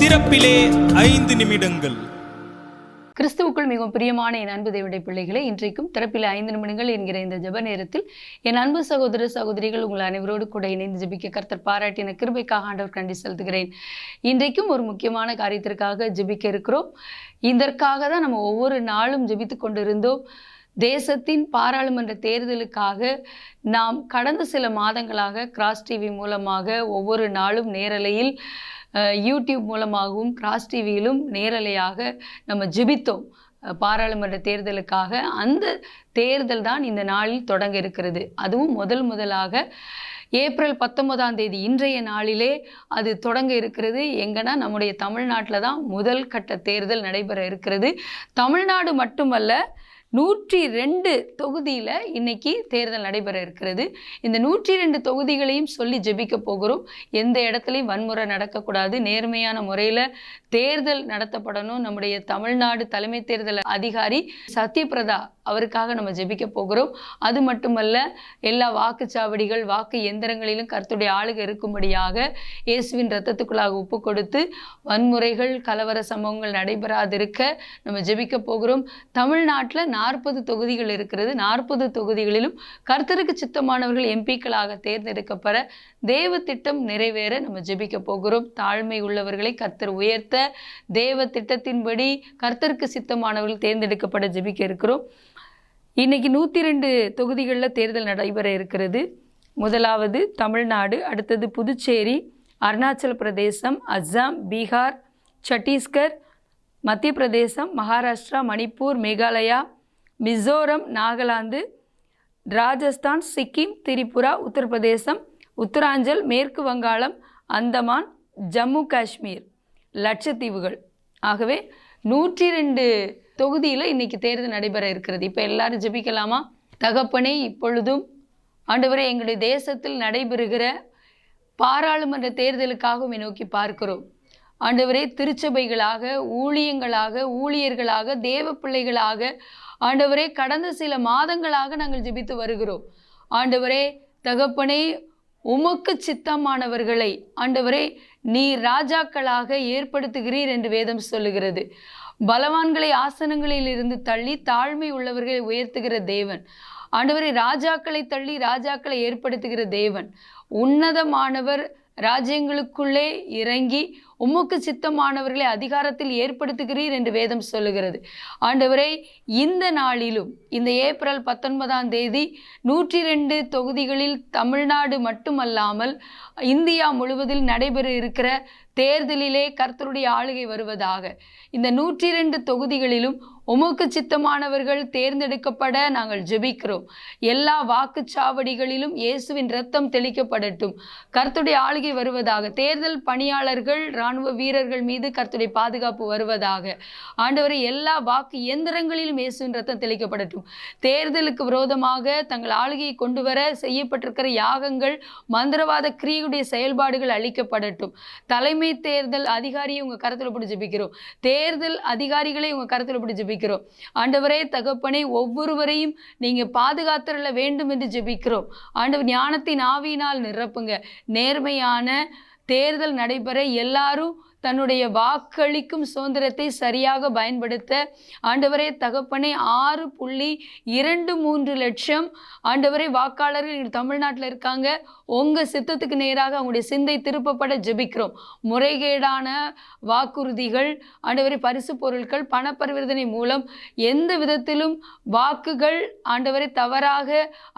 திறப்பிலே ஐந்து நிமிடங்கள். கிறிஸ்துவுக்குள் மிகவும் பிரியமான என் அன்பு தேவனுடைய பிள்ளைகளே இன்றைக்கும் திறப்பில் ஐந்து நிமிடங்கள் என்கிற இந்த ஜெப நேரத்தில் என் அன்பு சகோதர சகோதரிகள் உங்கள் அனைவரோடு கூட இணைந்து ஜெபிக்க கர்த்தர் பாராட்டின கிருபைக்காக ஆண்டவர் கண்டி செலுத்துகிறேன். இன்றைக்கும் ஒரு முக்கியமான காரியத்திற்காக ஜெபிக்க இருக்கிறோம். இதற்காக தான் நம்ம ஒவ்வொரு நாளும் ஜபித்து கொண்டிருந்தோம். தேசத்தின் பாராளுமன்ற தேர்தலுக்காக நாம் கடந்த சில மாதங்களாக கிராஸ் டிவி மூலமாக ஒவ்வொரு நாளும் நேரலையில் யூடியூப் மூலமாகவும் கிராஸ் டிவியிலும் நேரலையாக நம்ம ஜிபித்தோம். பாராளுமன்ற தேர்தலுக்காக. அந்த தேர்தல் தான் இந்த நாளில் தொடங்க இருக்கிறது. அதுவும் முதல் முதலாக ஏப்ரல் பத்தொன்பதாம் தேதி இன்றைய நாளிலே அது தொடங்க இருக்கிறது. எங்கன்னா நம்முடைய தமிழ்நாட்டில் தான் முதல் கட்ட தேர்தல் நடைபெற இருக்கிறது. தமிழ்நாடு மட்டுமல்ல நூற்றி ரெண்டு தொகுதியில் இன்னைக்கு தேர்தல் நடைபெற இருக்கிறது. இந்த நூற்றி ரெண்டு தொகுதிகளையும் சொல்லி ஜெபிக்க போகிறோம். எந்த இடத்துலையும் வன்முறை நடக்கக்கூடாது. நேர்மையான முறையில் தேர்தல் நடத்தப்படணும். நம்முடைய தமிழ்நாடு தலைமை தேர்தல் அதிகாரி சத்யபிரதா அவருக்காக நம்ம ஜெபிக்க போகிறோம். அது மட்டுமல்ல எல்லா வாக்குச்சாவடிகள் வாக்கு எந்திரங்களிலும் கருத்துடைய ஆளுகை இருக்கும்படியாக இயேசுவின் ரத்தத்துக்குள்ளாக ஒப்பு கொடுத்து வன்முறைகள் கலவர சம்பவங்கள் நடைபெறாதிருக்க நம்ம ஜெபிக்க போகிறோம். தமிழ்நாட்டில் நாற்பது தொகுதிகள் இருக்கிறது. நாற்பது தொகுதிகளிலும் கர்த்தருக்கு சித்தமானவர்கள் எம்பிக்களாக தேர்ந்தெடுக்கப்பட தேவ திட்டம் நிறைவேற நம்ம ஜெபிக்க போகிறோம். தாழ்மை உள்ளவர்களை கர்த்தர் உயர்த்த தேவ திட்டத்தின்படி கர்த்தருக்கு சித்தமானவர்கள் தேர்ந்தெடுக்கப்பட ஜெபிக்க இருக்கிறோம். இன்னைக்கு நூற்றி ரெண்டு தொகுதிகளில் தேர்தல் நடைபெற இருக்கிறது. முதலாவது தமிழ்நாடு அடுத்தது புதுச்சேரி அருணாச்சல பிரதேசம் அஸ்ஸாம் பீகார் சத்தீஸ்கர் மத்திய பிரதேசம் மகாராஷ்டிரா மணிப்பூர் மேகாலயா மிசோரம் நாகாலாந்து ராஜஸ்தான் சிக்கிம் திரிபுரா உத்தரப்பிரதேசம் உத்தராஞ்சல் மேற்கு வங்காளம் அந்தமான் ஜம்மு காஷ்மீர். லட்சத்தீவுகள். ஆகவே நூற்றி ரெண்டு தொகுதியில் இன்றைக்கி தேர்தல் நடைபெற இருக்கிறது. இப்போ எல்லாரும் ஜெபிக்கலாமா? தகப்பனே இப்பொழுதும் ஆண்டவரே எங்களுடைய தேசத்தில் நடைபெறுகிற பாராளுமன்ற தேர்தலுக்காக நோக்கி பார்க்கிறோம். ஆண்டவரே திருச்சபைகளாக ஊழியங்களாக ஊழியர்களாக தேவ பிள்ளைகளாக ஆண்டவரே கடந்த சில மாதங்களாக நாங்கள் ஜெபித்து வருகிறோம். ஆண்டவரே தகப்பனே உமக்கு சித்தமானவர்களை ஆண்டவரே நீ ராஜாக்களாக ஏற்படுத்துகிறீர் என்று வேதம் சொல்லுகிறது. பலவான்களை ஆசனங்களில் இருந்து தள்ளி தாழ்மை உள்ளவர்களை உயர்த்துகிற தேவன். ஆண்டவரை ராஜாக்களை தள்ளி ராஜாக்களை ஏற்படுத்துகிற தேவன். உன்னதமானவர் ராஜ்யங்களுக்குள்ளே இறங்கி உமக்கு சித்தமானவர்களை அதிகாரத்தில் ஏற்படுத்துகிறீர் என்று வேதம் சொல்லுகிறது. ஆண்டவரே இந்த நாளிலும் இந்த ஏப்ரல் பத்தொன்பதாம் தேதி நூற்றி ரெண்டு தொகுதிகளில் தமிழ்நாடு மட்டுமல்லாமல் இந்தியா முழுவதில் நடைபெற இருக்கிற தேர்தலிலே கர்த்தருடைய ஆளுகை வருவதாக. இந்த நூற்றி ரெண்டு தொகுதிகளிலும் உமக்கு சித்தமானவர்கள் தேர்ந்தெடுக்கப்பட நாங்கள் ஜெபிக்கிறோம். எல்லா வாக்குச்சாவடிகளிலும் இயேசுவின் ரத்தம் தெளிக்கப்படட்டும். கர்த்துடைய ஆளுகை வருவதாக. தேர்தல் பணியாளர்கள் ராணுவ வீரர்கள் மீது கர்த்துடைய பாதுகாப்பு வருவதாக. ஆண்டவரை எல்லா வாக்கு இயந்திரங்களிலும் இயேசுவின் ரத்தம் தெளிக்கப்படட்டும். தேர்தலுக்கு விரோதமாக தங்கள் ஆளுகையை கொண்டு வர செய்யப்பட்டிருக்கிற யாகங்கள் மந்திரவாத கிரியுடைய செயல்பாடுகள் அளிக்கப்படட்டும். தலைமை தேர்தல் அதிகாரியை உங்கள் கருத்தில் போட்டு ஜபிக்கிறோம். தேர்தல் அதிகாரிகளை உங்கள் கருத்தில் போட்டு ஜபிக்கிறோம். ஆண்டவரே தகப்பனை ஒவ்வொருவரையும் நீங்கள் பாதுகாத்துள்ள வேண்டும் என்று ஜெபிக்கிறோம். ஆண்டவர் ஞானத்தின் ஆவியினால் நிரப்புங்க. நேர்மையான தேர்தல் நடைபெற எல்லாரும் தன்னுடைய வாக்களிக்கும் சுதந்திரத்தை சரியாக பயன்படுத்த ஆண்டவரே தகப்பனை ஆறு புள்ளி இரண்டு மூன்று லட்சம் ஆண்டவரே வாக்காளர்கள் தமிழ்நாட்டில் இருக்காங்க. உங்கள் சித்தத்துக்கு நேராக அவங்களுடைய சிந்தை திருப்பப்பட ஜெபிக்கிறோம். முறைகேடான வாக்குறுதிகள் ஆண்டவரை பரிசு பொருட்கள் பணப்பரிவர்த்தனை மூலம் எந்த விதத்திலும் வாக்குகள் ஆண்டவரை தவறாக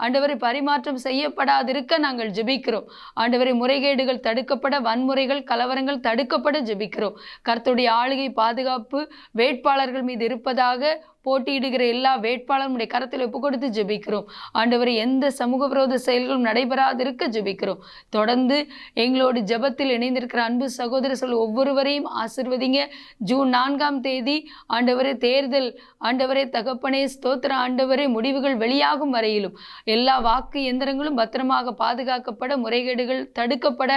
ஆண்டவரை பரிமாற்றம் செய்யப்படாதிருக்க நாங்கள் ஜெபிக்கிறோம். ஆண்டவரை முறைகேடுகள் தடுக்கப்பட வன்முறைகள் கலவரங்கள் தடுக்கப்பட ஜெபிக்கிறோம். கர்த்தருடைய ஆளுகை பாதுகாப்பு வேட்பாளர்கள் மீது இருப்பதாக போட்டியிடுகிற எல்லா வேட்பாளர்களுடைய கரத்தில் ஒப்பு கொடுத்து ஜெபிக்கிறோம். ஆண்டவரை எந்த சமூக விரோத செயல்களும் நடைபெறாதிருக்க ஜெபிக்கிறோம். தொடர்ந்து எங்களோடு ஜெபத்தில் இணைந்திருக்கிற அன்பு சகோதரர்கள் ஒவ்வொருவரையும் ஆசிர்வதிங்க. ஜூன் நான்காம் தேதி ஆண்டவரே தேர்தல் ஆண்டவரே தகப்பனே ஸ்தோத்திர ஆண்டவரே முடிவுகள் வெளியாகும் வரையிலும் எல்லா வாக்கு எந்திரங்களும் பத்திரமாக பாதுகாக்கப்பட முறைகேடுகள் தடுக்கப்பட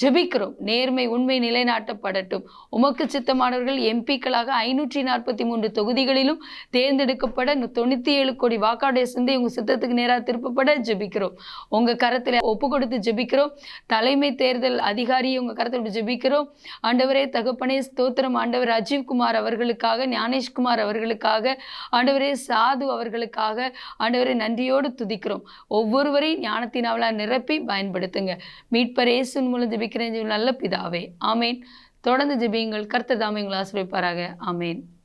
ஜெபிக்கிறோம். நேர்மை உண்மை நிலைநாட்டப்படட்டும். உமக்கு சித்தமானவர்கள் எம்பிக்களாக ஐநூற்றி நாற்பத்தி மூன்று தொகுதிகளிலும் தேர்ந்தெடுக்கப்பட இந்த தொண்ணூற்றி ஏழு கோடி வாக்காடைய சிந்தை உங்கள் சித்தத்துக்கு நேராக திருப்பப்பட ஜெபிக்கிறோம். உங்கள் கரத்தில் ஒப்பு கொடுத்து ஜெபிக்கிறோம். தலைமை தேர்தல் அதிகாரியை உங்கள் கரத்தில் ஜெபிக்கிறோம். ஆண்டவரே தகப்பனே ஸ்தோத்திரம். ஆண்டவர் ராஜீவ்குமார் அவர்களுக்காக ஞானேஷ்குமார் அவர்களுக்காக ஆண்டவரே சாது அவர்களுக்காக ஆண்டவரை நன்றியோடு துதிக்கிறோம். ஒவ்வொருவரையும் ஞானத்தினாவலாக நிரப்பி பயன்படுத்துங்க. மீட்பர் இயேசுவின் மூலம் ஜெபிக்கிறேன். நல்ல பிதாவே. ஆமேன். தொடர்ந்து ஜெபியுங்கள். கர்த்தர் தாமே உங்களை ஆசிரியப்பாராக ஆமேன்.